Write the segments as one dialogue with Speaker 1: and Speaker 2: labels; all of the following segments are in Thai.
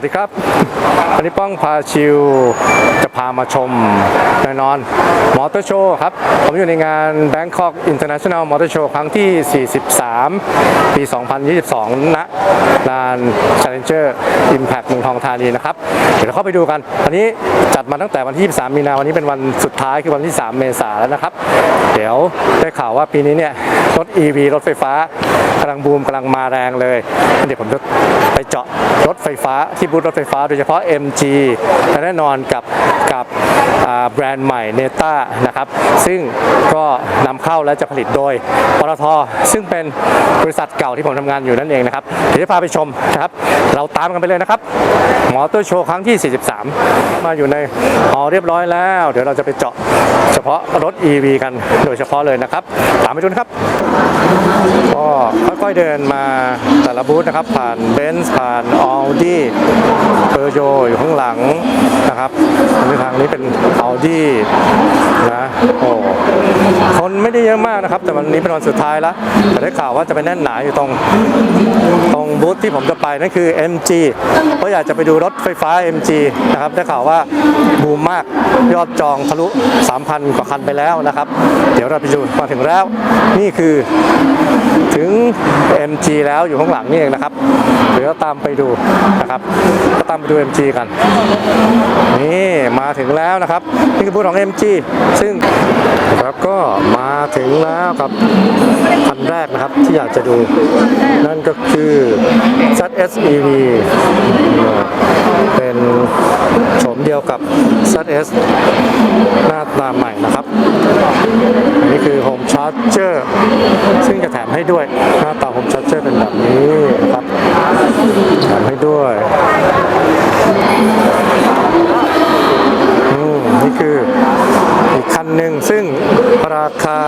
Speaker 1: วัสดีครับ วันนี้ป้องพาชิวจะพามาชมแน่นอนมอเตอร์โชว์ครับ ผมอยู่ในงาน Bangkok International Motor Show ครั้งที่ 43 ปี 2022 ณลาน Challenger Impact เมืองทองธานีนะครับ เดี๋ยวเราเข้าไปดูกัน วันนี้จัดมาตั้งแต่วันที่ 23 มีนาวันนี้เป็นวันสุดท้ายคือวันที่ 3 เมษาแล้วนะครับ เดี๋ยวได้ข่าวว่าปีนี้เนี่ย รถ EV รถไฟฟ้ากำลังบูมกำลังมาแรงเลยเดี๋ยวผมจะไปเจาะรถไฟฟ้าที่บูธรถไฟฟ้าโดยเฉพาะ MG และแน่นอนกับกับแบรนด์ใหม่เนต้านะครับ ซึ่งก็นำเข้าและจะผลิตโดยปตทซึ่งเป็นบริษัทเก่าที่ผมทำงานอยู่นั่นเองนะครับ เดี๋ยวจะพาไปชมนะครับ เราตามกันไปเลยนะครับมอเตอร์โชว์ครั้งที่ 43 มาอยู่ในหอเรียบร้อยแล้ว เดี๋ยวเราจะไปเจาะเฉพาะรถ EV กันโดยเฉพาะเลยนะครับ ตามไปดูนะครับก็ค่ อยๆเดินมาแต่ละบูธนะครับ ผ่านเบนซ์ผ่านอ u ดี้เ e อร์โยอยู่ข้างหลังนะครับในทางนี้เป็นอ u ดี้นะโอ้คนไม่ได้เยอะมากนะครับ แต่วันนี้เป็นวันสุดท้ายแล้วแต่ได้ข่าวว่าจะไปแน่นหนาอยู่ตรงตรงบูธที่ผมจะไปนั่นคือ MG เพราะอยากจะไปดูรถไฟฟ้า MG นะครับได้ข่าวว่าบูมมากยอดจองทะลุ 3,000 กว่าคันไปแล้วนะครับ เดี๋ยวเราไปดูมาถึงแล้ว นี่คือถึง MG แล้วอยู่ข้างหลังนี่เองนะครับเดี๋ยวเราตามไปดูนะครับก็ตามไปดู MG กัน นี่มาถึงแล้วนะครับนี่คือบูธของ MG ซึ่งแล้วก็มาถึงแล้วครับคันแรกนะครับที่อยากจะดู นั่นก็คือ ZSEV เป็นโฉมเดียวกับ ZS หน้าตาใหม่นะครับ คือ Home Charger ซึ่งจะแถมให้ด้วย หน้าตาผมชาร์เจอร์เป็นแบบนี้ครับแถมให้ด้วยนี่คืออีกคันหนึ่งซึ่งราคา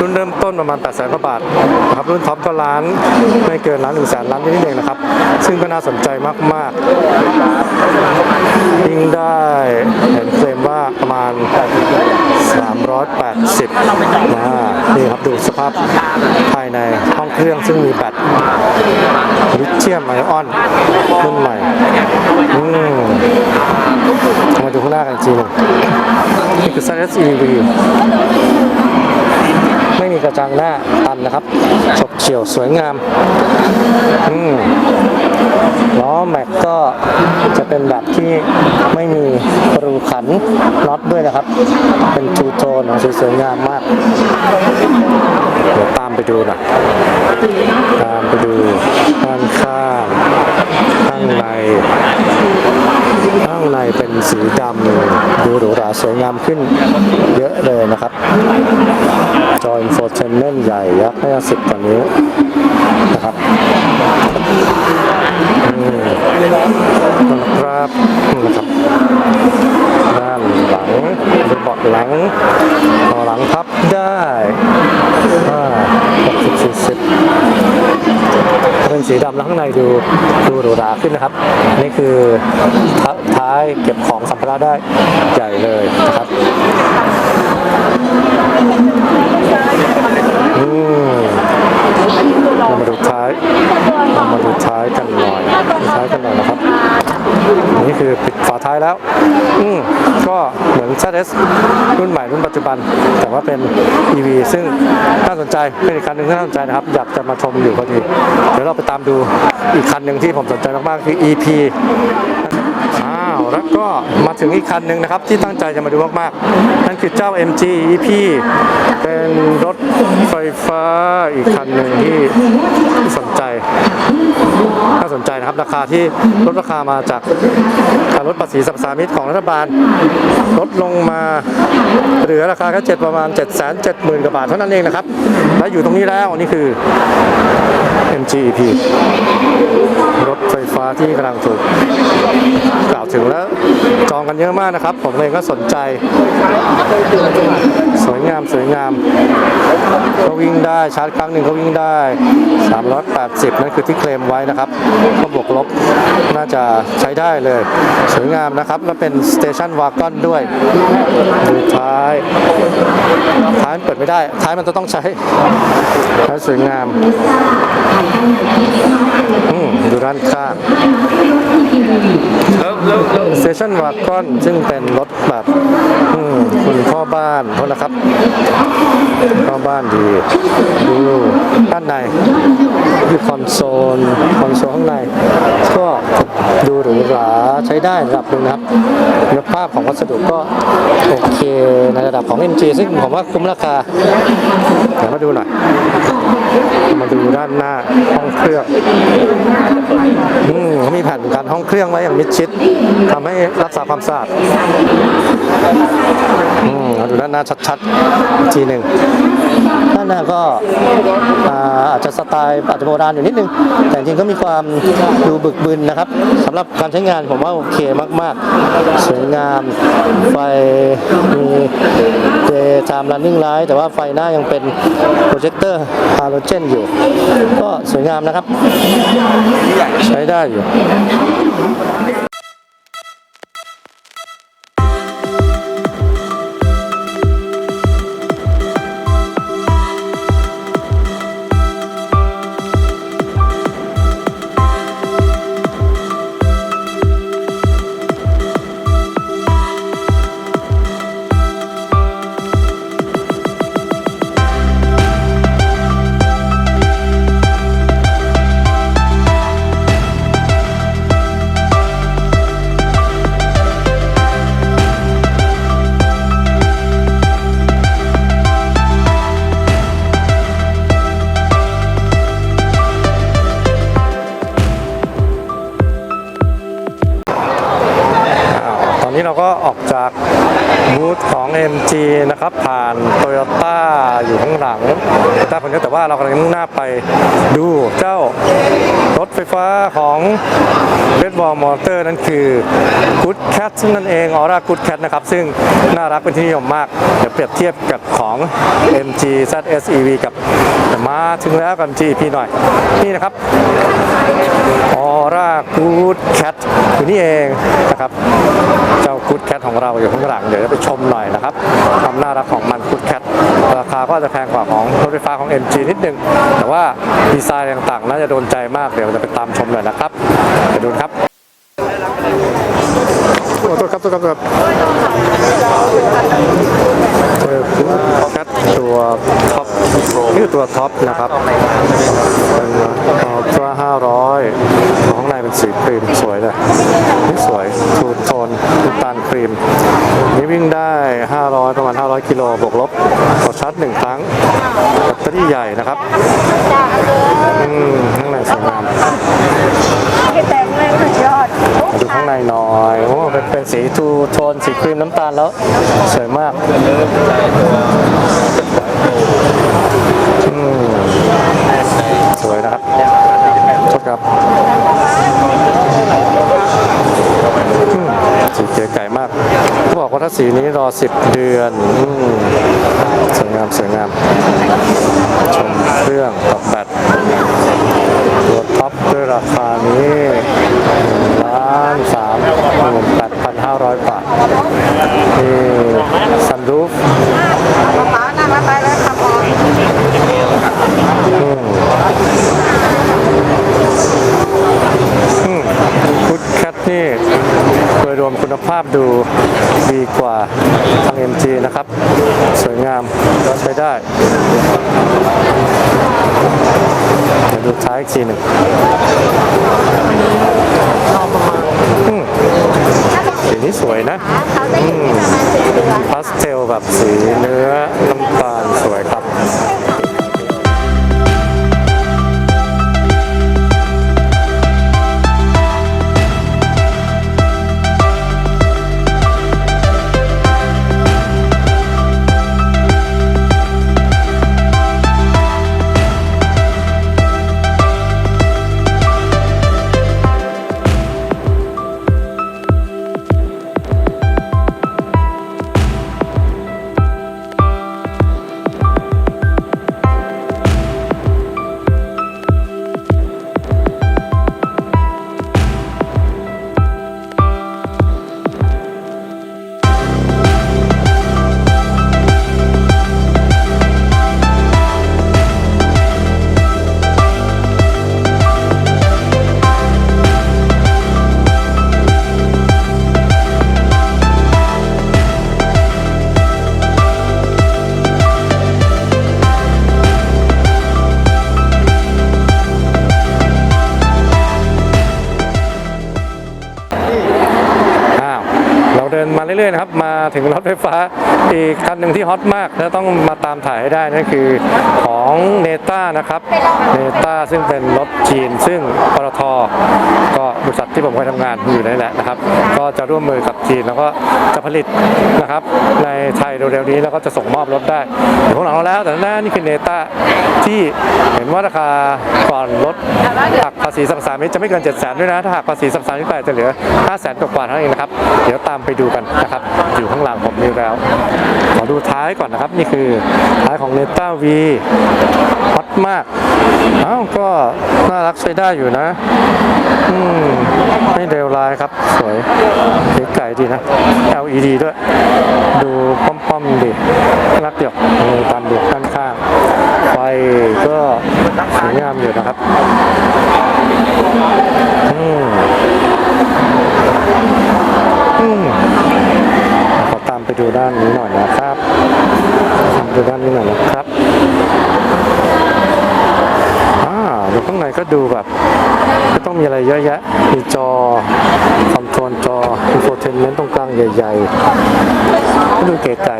Speaker 1: รุ่นเริ่มต้นประมาณ8 0 0 0 0กว่าบาทนะครับรุ่นท็อปก็ล้านไม่เกินล้านหนึ่งแสนล้านนิดๆเองนะครับ ซึ่งก็น่าสนใจมากๆยิ่งได้เห็นเคลมว่าประมาณ 380นะนี่ครับดูสภาพภายในห้องเครื่องซึ่งมีแบตลิเธียมไอออนรุ่นใหม่มมาดูข้างหน้ากันอีกทีหนึงนี่คือ Cirrus EV ไม่มีกระจังหน้าตันนะครับฉกเฉียวสวยงามอืมล้อแม็กก็จะเป็นแบบที่ไม่มีรูขันน็อตด้วยนะครับ เป็นทูโทนสวยงามมาก เดี๋ยวตามไปดูน่อยตามไปดูด้านข้างข้างใน ในเป็นสีดำดูหรูหราสวยงามขึ้นเยอะเลยนะครับ จอ infotainment ใหญ่ยักษ์50กว่านิ้วนะครับ สีดำแล้วข้างในดูดูหรูหราขึ้นนะครับ นี่คือท,ท้ายเก็บของสัมภาระได้ใหญ่เลยนะครับอืมเรามาดูท้ายเรามาดูท้ายกันหน่อยท้ายกันหน่อยนะครับ นี่คือปิดฝาท้ายแล้ว อืมก็เหมือน ZS รุ่นใหม่รุ่นปัจจุบัน แต่ว่าเป็น EV ซึ่งน่าสนใจเป็นอีกคันหนึ่งที่น่าสนใจนะครับ อยากจะมาชมอยู่พอดี เดี๋ยวเราไปตามดูอีกคันหนึ่งที่ผมสนใจมากๆคือ EP อ้าวแล้วก็มาถึงอีกคันหนึ่งนะครับที่ตั้งใจจะมาดูมากๆ นั่นคือเจ้า MG EP เป็นรถไฟฟ้าอีกคันหนึ่งที่สนใจ น่าสนใจนะครับ ราคาที่ลดราคามาจากการลดภาษีสรรพสามิตของรัฐบาล ลดลงมาเหลือราคาแค่เจ็ดประมาณ7 7 0 0 0 0กว่าบาทเท่านั้นเองนะครับ และอยู่ตรงนี้แล้วนี่คือ MGEP รถไฟฟ้าที่กำลังถูกกล่าวถึงแล้วจองกันเยอะมากนะครับ ผมเองก็สนใจ สวยงามสวยงามก็วิ่งได้ชาร์จครั้งหนึ่งก็วิ่งได้ 380 นั่นคือที่เคลมไว้นะครับบวกลบน่าจะใช้ได้เลย สวยงามนะครับ แล้วเป็นสเตชันวากอนด้วยดูท้าย ท้ายมันเปิดไม่ได้ ท้ายมันจะต้องใช้ท้ายสวยงาม อืม ดูด้านข้าง
Speaker 2: แล้วแล้วแล้ว
Speaker 1: สเตชันวากอนซึ่งเป็นรถแบบอืมคุณพ่อบ้านโทษนะครับพ่อบ้านดีดูด้านในคือคอนโซลคอนโซลข้างใน ก็ดูหรูหราใช้ได้ระดับหนึ่งนะครับคุณภาพของวัสดุก็โอเคในระดับของ MG ซึ่งผมว่าคุ้มราคาเดี๋ยวมาดูหน่อยมาดูด้านหน้าห้องเครื่องอืมเขามีแผ่นการห้องเครื่องไว้อย่างมิดชิดทำให้รักษาความสะอาดอืมดูด้านหน้าชัดๆอีกทีหนึ่ง ด้านหน้าก็อาจจะสไตล์อาจจะโบราณอยู่นิดนึง แต่จริงๆก็มีความดูบึกบึนนะครับสำหรับการใช้งานผมว่าโอเคมาก ๆ สวยงาม ไฟมีเดย์ไทม์รันนิ่งไลท์แต่ว่าไฟหน้ายังเป็นโปรเจคเตอร์ฮาโลเจนอยู่ ก็สวยงามนะครับ ใช้ได้อยู่ ครับผ่าน Toyota อยู่ข้างหลัง Toyota คนเดียวแต่ว่าเรากำลังมุ่งหน้าไปดูเจ้ารถไฟฟ้าของ Red Wall Motor นั่นคือ Good Cat นั่นเอง Aura Good Cat นะครับ ซึ่งน่ารักเป็นที่นิยมมาก เดี๋ยวเปรียบเทียบกับของ MG ZS EV กับมาถึงแล้วกับ MG EP หน่อย นี่นะครับออร่ากูดแคทอยู่นี่เองนะครับเจ้ากูดแคทของเราอยู่ข้างหลังเดี๋ยวจะไปชมหน่อยนะครับ ความน่ารักของมันกูดแคทราคาก็จะแพงกว่าของรถไฟฟ้าของ MG นิดนึง แต่ว่าดีไซน์ต่างๆ น่าจะโดนใจมากเดี๋ยวจะไปตามชมหน่อยนะครับไปดูครับ อ้โทษครับโทษครับโทษครับเจอกูดแคทตัวท็อปนี่คือตัวท็อปนะครับเป็นตัวห้าร้อยข้างในเป็นสีครีมสวยเลยนี่สวยทูโทนน้ำตาลครีม นี่วิ่งได้ 500 ประมาณ 500 กิโลบวกลบต่อชาร์จหนึ่งครั้งแบตเตอรี่ใหญ่นะครับ อืมข้างในสวยงาม
Speaker 3: ให้แต่งเลยสุดยอด
Speaker 1: มาดูข้างในหน่อย โอ้เป็นเป็นสีทูโท น้ำตาลแล้ว สวยมากอืมสวยนะครับโทษครับสีเก๋ไก่มากเขาบอกว่าถ้าสีนี้รอ 10 เดือนอืมสวยงามสวยงาม ชมเครื่องกับแบตตัวท็อปด้วยราคานี้ล้านสามหมื่นแปดพันห้าร้อยบาทนี่ซันรูฟ
Speaker 3: ป้านั่งแล้วไปแล้วค่ะพอ
Speaker 1: พุทแคทนี่โดยรวมคุณภาพดูดีกว่าทาง MG นะครับ สวยงามใช้ ได้ เดี๋ยวดูท้ายอีกทีหนึ่งอืมสีนี้สวยนะ
Speaker 3: เขาจะอยู่ที่ประมาณสิบเดือน
Speaker 1: พาสเทลแบบสีเนื้อน้ำตาลสวยครับ เดินมาเรื่อยๆนะครับมาถึงรถไฟฟ้าอีกคันหนึ่งที่ฮอตมากและต้องมาตามถ่ายให้ได้นั่นคือของเนต้านะครับเนต้าซึ่งเป็นรถจีน ซึ่งปตทก็บริษัทที่ผมเคยทำงานอยู่นั่นแหละนะครับ ก็จะร่วมมือกับจีนแล้วก็จะผลิตนะครับในไทยเร็วๆนี้แล้วก็จะส่งมอบรถได้อยู่ข้างหลังเราแล้ว แต่หน้านี่คือเนต้าที่เห็นว่าราคาก่อนรถหักภาษีสรรพสามิตจะไม่เกิน7 0 0 0 0ด้วยนะถ้าหักภาษีสรรพสามิตไปจะเหลือ 5 0 0 0 0 0กว่าเท่านั้นเองนะครับ เดี๋ยวตามไปดูกันนะครับอยู่ข้างหลังผมนี่แล้วขอดูท้ายก่อนนะครับนี่คือท้ายของเนต้าวีฮอตมากอ้าวก็น่ารักใช้ได้อยู่นะอืมไม่เร็วร้ายครับ สวยเก๋ไก่ดีนะ LED ด้วย ดูป้อม รักเดียวมีตามดูด้านข้าง ไฟก็สวยงามอยู่นะครับอืมอืมขอตามไปดูด้านนี้หน่อยนะครับตามไปดูด้านนี้หน่อยนะครับอ่าดูข้างในก็ดูแบบไม่ต้องมีอะไรเยอะแยะ มีจอคอนโทรลจออินโฟเทนเมนต์ตรงกลาง ใหญ่ๆดูเก๋ไก๋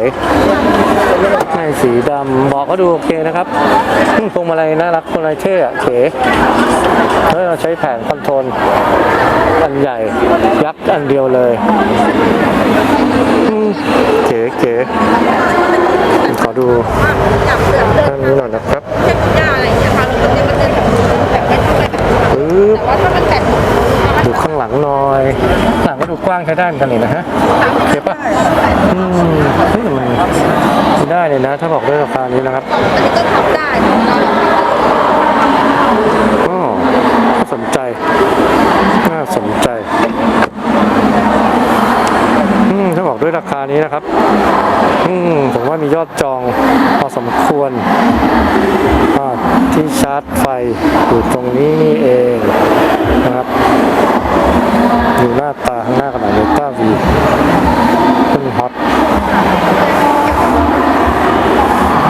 Speaker 1: ในสีดำบอกก็ดูโอเคนะครับอืมพวงมาลัยน่ารักพวงมาลัยเท่อะเก๋แล้วเราใช้แผงคอนโทรลอันใหญ่ ยักษ์อันเดียวเลยอืมเก๋เก๋ขอดู
Speaker 3: จับเสือกเดิน
Speaker 1: ด้านนี้หน่อยนะครับ
Speaker 3: เช็คยาอะไรอย่างเงี้ยค่ะรถมันจะมันจะแบบไม่ต้องแบบ
Speaker 1: ปึ๊บ ข้างหลังหน่อยข้างหลังก็ดูกว้างใช้ได้เหมือนกันนี่นะฮะโอเคปะอืมเฮ้ยมันได้เลยนะ ถ้าบอกด้วยราคานี้นะครับ
Speaker 3: อันนี้ก็ขับได้เนาะ
Speaker 1: อ๋อน่าสนใจน่าสนใจอืมถ้าบอกด้วยราคานี้นะครับ อืมผมว่ามียอดจองพอสมควรอ่าที่ชาร์จไฟอยู่ตรงนี้นี่เองนะครับ ดูหน้าตาข้างหน้าขนาดเนต้าวีขึ้นฮอต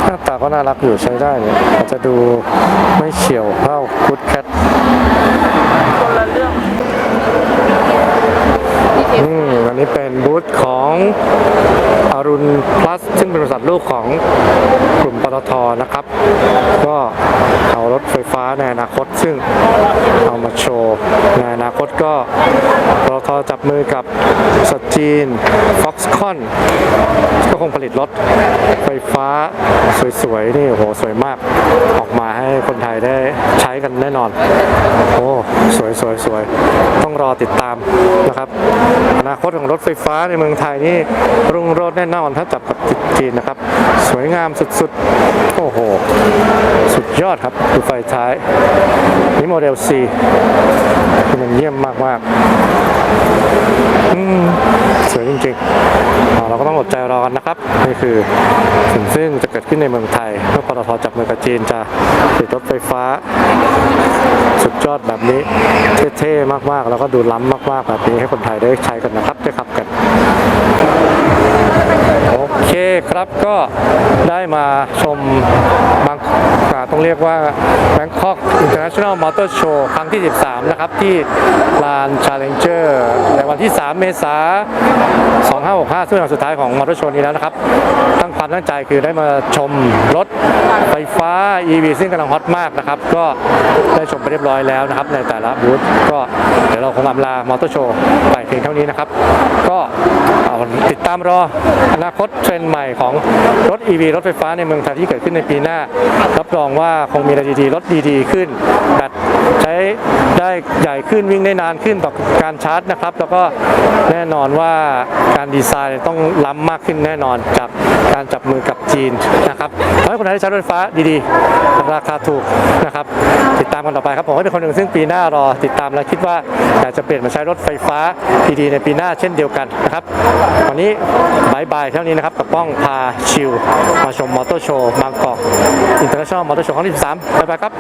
Speaker 1: หน้าตาก็น่ารักอยู่ใช้ได้เนี่ยอาจจะดูไม่เฉียวเท่าคุดแคท
Speaker 3: คนละเรื่อง
Speaker 1: อืมอันนี้เป็น บูธของอรุณพลัสซึ่งเป็นบริษัทลูกของกลุ่มปตทนะครับ ก็เอารถไฟฟ้าในอนาคตซึ่งเอามาโชว์ ในอนาคตก็ปตทจับมือกับสจีน Foxconn ก็คงผลิตรถไฟฟ้าสวยๆ นี่โอ้โหสวยมากออกมาให้คนไทยได้ใช้กันแน่นอน โอ้ สวยสวยสวยต้องรอติดตามนะครับ อนาคตของรถไฟฟ้าในเมืองไทยนี่รุ่งโรจน์แน่นอนถ้าจับกับจีนนะครับ สวยงามสุดๆ โอ้โห สุดยอดครับ ดูไฟท้าย นี่โมเดล C ที่มันเยี่ยมมากๆอืมสวยจริงๆ เราก็ต้องอดใจรอกันนะครับ นี่คือสิ่งซึ่งจะเกิดขึ้นในเมืองไทยเมื่อปตทจับมือกับจีนจะผลิตรถไฟฟ้า สุดยอดแบบนี้ เท่ๆ มากๆ แล้วก็ดูล้ำมากๆ แบบนี้ให้คนไทยได้ใช้กันนะครับได้ขับก เคครับก็ได้มาชมบางาต้องเรียกว่า Bangkok International Motor Show ครั้งที่ 13 นะครับ ที่ลาน Challenger ในวันที่ 3 เมษายน 2565 ซึ่งเป็นวันสุดท้ายของ Motor Show นี้แล้วนะครับ ตั้งความตั้งใจคือได้มาชมรถไฟฟ้า EV ซึ่งกำลังฮอตมากนะครับ ก็ได้ชมไปเรียบร้อยแล้วนะครับ ในแต่ละบูธก็เดี๋ยวเราคงอำลามอเตอร์โชว์ไปเพียงเท่านี้นะครับ ก็เอาติด ตามรออนาคตเทรนด์ใหม่ของรถ EV รถไฟฟ้าในเมืองไทยที่เกิดขึ้นในปีหน้า รับรองว่าคงมีอะไรดีๆรถดีๆขึ้นแบตใช้ได้ใหญ่ขึ้นวิ่งได้นานขึ้นต่อการชาร์จนะครับ แล้วก็แน่นอนว่าการดีไซน์ต้องล้ำมากขึ้นแน่นอนจากการจับมือกับจีนนะครับขอให้คนไทยได้ใช้รถไฟฟ้าดีๆ ราคาถูกนะครับ ติดตามกันต่อไปครับผมก็เป็นคนหนึ่งซึ่งปีหน้ารอติดตามและคิดว่าอยากจะเปลี่ยนมาใช้รถไฟฟ้าดีๆในปีหน้าเช่นเดียวกันนะครับวันนี้บายบายเท่านี้นะครับกับป้องพาชิว มาชมมอเตอร์โชว์บางกอกอินเตอร์เนชั่นแนลมอเตอร์โชว์ครั้งที่ 13บายบายครับ